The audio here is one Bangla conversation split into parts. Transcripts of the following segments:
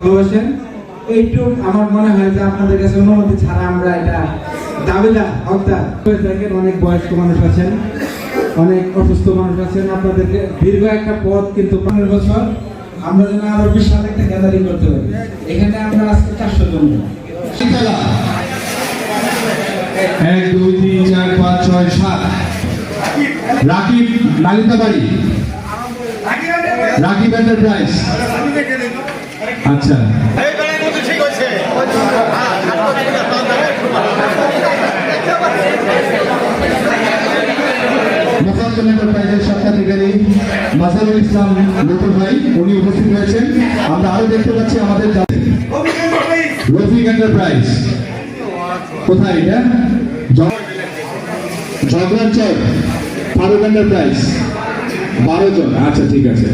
ভালোবাসেন। এইটুক আমার মনে হয় যে আপনাদের কাছে অনুমতি ছাড়া আমরা এটা দাবিদার, হকদার। হয়ে অনেক বয়স্ক মানুষ আছেন, অনেক অসুস্থ মানুষ আছেন। আপনাদেরকে দীর্ঘ একটা পথ কিন্তু পনেরো বছর আমরা যেন আরও বিশাল একটা গ্যাদারিং করতে পারি। এখানে আমরা আজকে চারশো জন। এক, দুই, তিন, চার, পাঁচ, ছয়, সাত। রাকিব লালিতাবাড়ি রাকিব এন্টারপ্রাইজ আচ্ছা। স্বত্বাধিকারী মাজারুল ইসলাম নতুন ভাই, উনি উপস্থিত হয়েছেন আমরা আরও দেখতে পাচ্ছি আমাদের রফিক এন্টারপ্রাইজ। কোথায় এটা? ঝগড়ার চক, ফারুক এন্টারপ্রাইজ। বারো জন। আচ্ছা ঠিক আছে।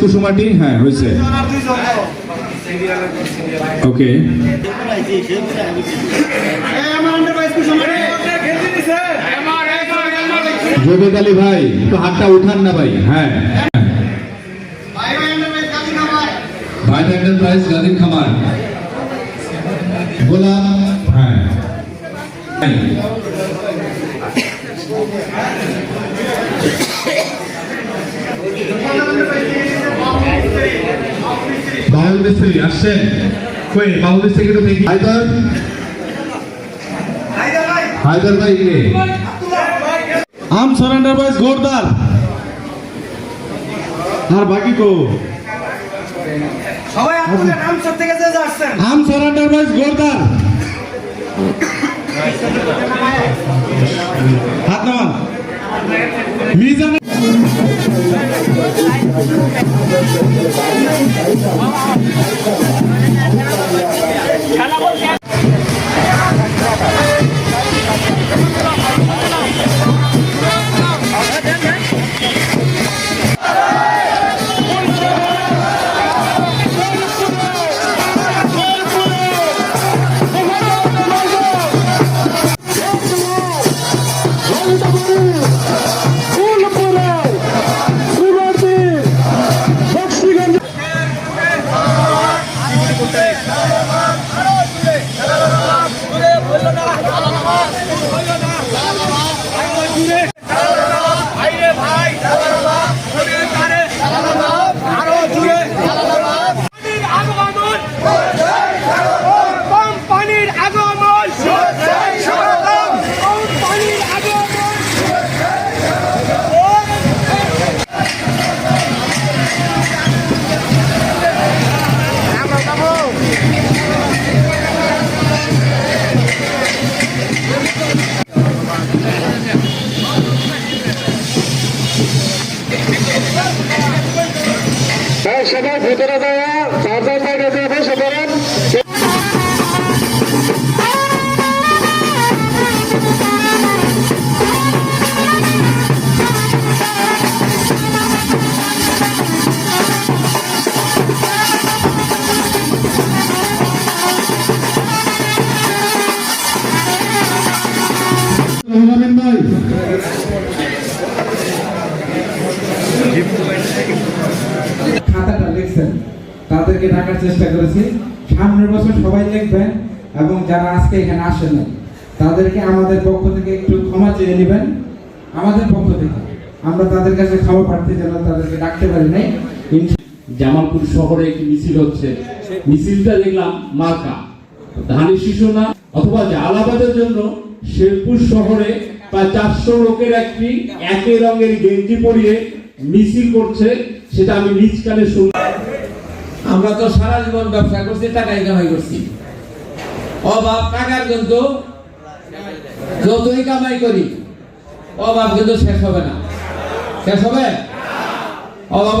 কুসুমাটি? হ্যাঁ হয়েছে। ওকে। জবেদ আলী ভাই, একটু হাতটা উঠান না ভাই হ্যাঁ। ভাই এন্টারপ্রাইজ গাদির খামার। গোলাম হ্যাঁ। মিস্ত্রি আসছেন কই মিস্ত্রি একটু দেখি হায়দার। হায়দার ভাই কে? আম সরেন্ডার বাইস গোরদার। আর বাকি কো? সবাই আপনাদের নাম সব থেকে যে আসছেন। আম সরেন্ডার বাইস গোরদার। হাত নামান। మీజం ভেতরে দেওয়া চার্জার সাইডে দিয়ে বসে পড়েন ভাই লিখছেন তাদেরকে ডাকার চেষ্টা করেছি। সামনের বছর সবাই লিখবেন এবং যারা আজকে এখানে আসেন না তাদেরকে আমাদের পক্ষ থেকে একটু ক্ষমা চেয়ে নেবেন। আমাদের পক্ষ থেকে। আমরা তাদের কাছে ক্ষমা প্রার্থী যেন তাদেরকে ডাকতে পারি নাই। জামালপুর শহরে একটি মিছিল হচ্ছে। মিছিলটা দেখলাম মার্কা। ধানের শিশু না, অথবা জালাবাদের জন্য শেরপুর শহরে প্রায় চারশো লোকের একটি একই রঙের গেঞ্জি পরিয়ে মিছিল করছে। সেটা আমি নিজ কানে আমরা তো সারা জীবন ব্যবসা করছি টাকাই কামাই করছি। অভাব টাকার কিন্তু যতই কামাই করি, অভাব কিন্তু শেষ হবে না। শেষ হবে? অভাব